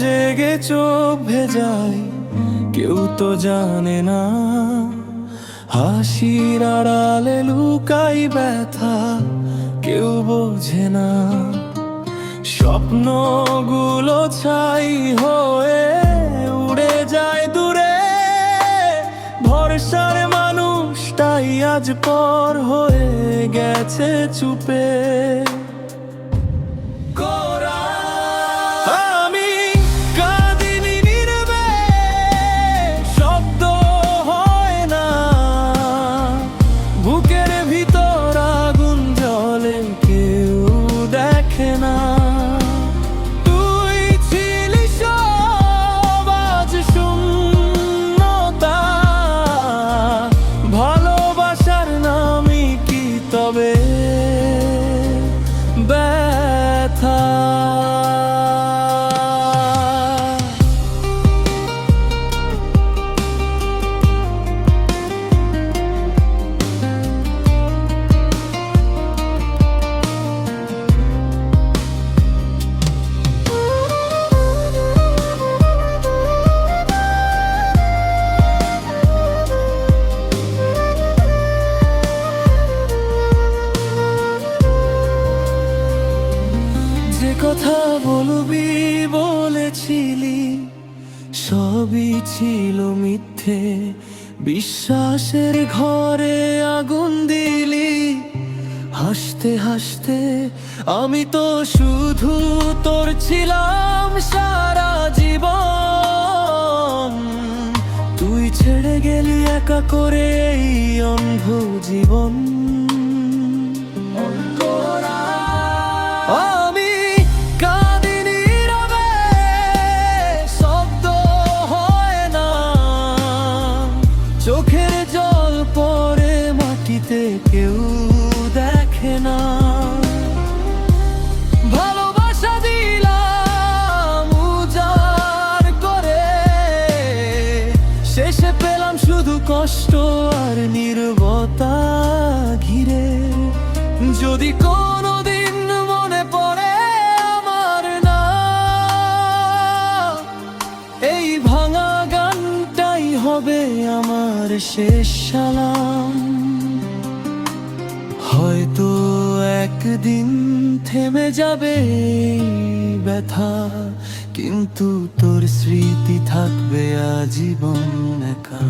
জেগে চোখ ভেজায়, কেউ তো জানে না। হাসির আড়ালে লুকাই ব্যথা, কেউ বোঝে না। স্বপ্নগুলো ছাই হয়ে উড়ে যায় দূরে, ভরসার মানুষটাই আজ পর হয়ে গেছে চুপে। বলবি বলেছিলি, সবই ছিল মিথ্যে। বিশ্বাসের ঘরে আগুন দিলি, হাসতে হাসতে আমি তো শুধু তোর ছিলাম সারা জীবন। তুই ছেড়ে গেলি একা করে এই অন্ধ জীবন। আমি চোখের জল পরে মাটিতে কেউ দেখে না। ভালোবাসা করে। শেষে পেলাম শুধু কষ্ট আর নির্বতা ঘিরে। যদি হবে আমার শেষ সালাম। হয়তো একদিন থেমে যাবে ব্যথা, কিন্তু তোর স্মৃতি থাকবে আজীবন একা।